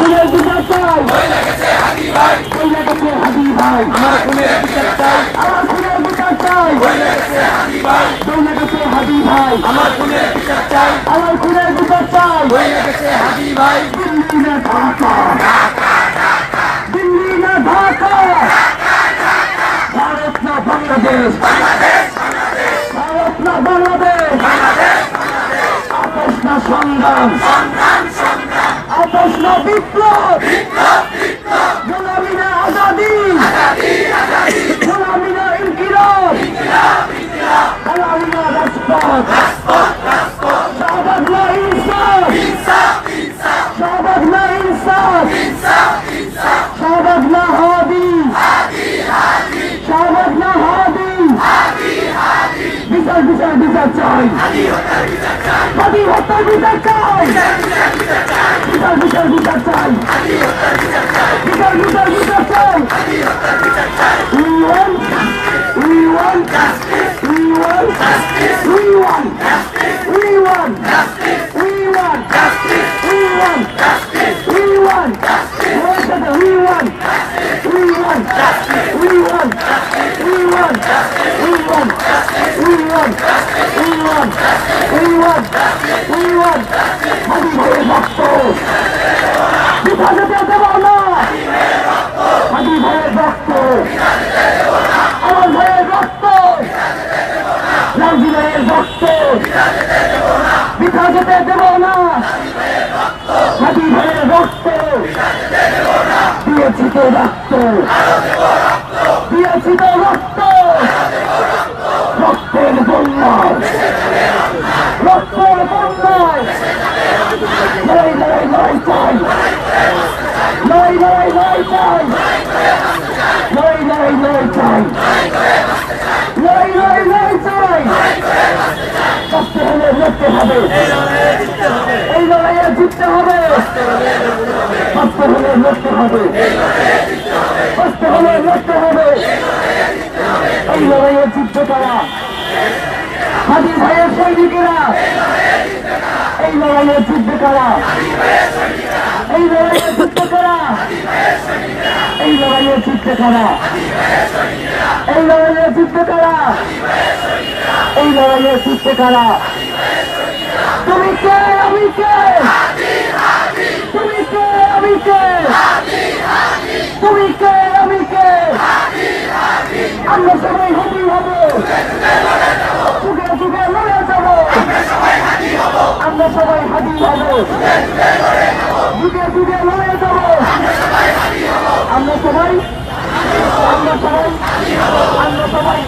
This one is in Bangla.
খুনের বিচার চাই। আমার খুনের বিচার চাই। আমার খুনের বিচার চাই। হাদি ভাই। আমার খুনের বিচার চাই। আমার খুনের বিচার চাই। হাদি ভাই। দিল্লি না ঢাকা। দিল্লি না ঢাকা। ভারত না বাংলাদেশ। ভারত না বাংলাদেশ। আপোষ না সংগ্রাম। আপোষ প্রশ্ন বিপ্লব! বিপ্লব! বিপ্লব! আজাদি! আজাদি আজাদি! বিচার চাই হাদি হত্যার বিচার চাই বিচার বিচার বিচার চাই বিচার বিচার বিচার চাই We want, we want, we want, we want, we want, we want, we want, we want, One second, we want, we want, want, we want, we want, we want, we want, we want, we want, হাদি ভাইয়ের রক্ত বিভাজতে দেব না হাদি ভাইয়ের রক্ত আমার ভাইয়ের রক্ত রামজি ভাইয়ের রক্ত বিভাজতে দেব না হাদি ভাইয়ের রক্ত দিয়েছি তো রক্ত তো রক্ত। রক্তের বন্যায় রক্তের বন্যায় লড়াই চাই। লড়াই লড়াই লড়াই চাই। লড়াই লড়াই লড়াই চাই। লড়াই লড়াই লড়াই চাই। কষ্ট হলে লড়তে হবে। এই লড়াইয়ে জিততে হলে লড়তে হবে। এই লড়াইয়ের যুদ্ধে এই লড়াইয়ের যুদ্ধে এই লড়াইয়ের যুদ্ধে এই লড়াইয়ের যুদ্ধে তারা তুমি কে? যুগে যুগে আমরা সবাই আমরা সবাই আমরা সবাই।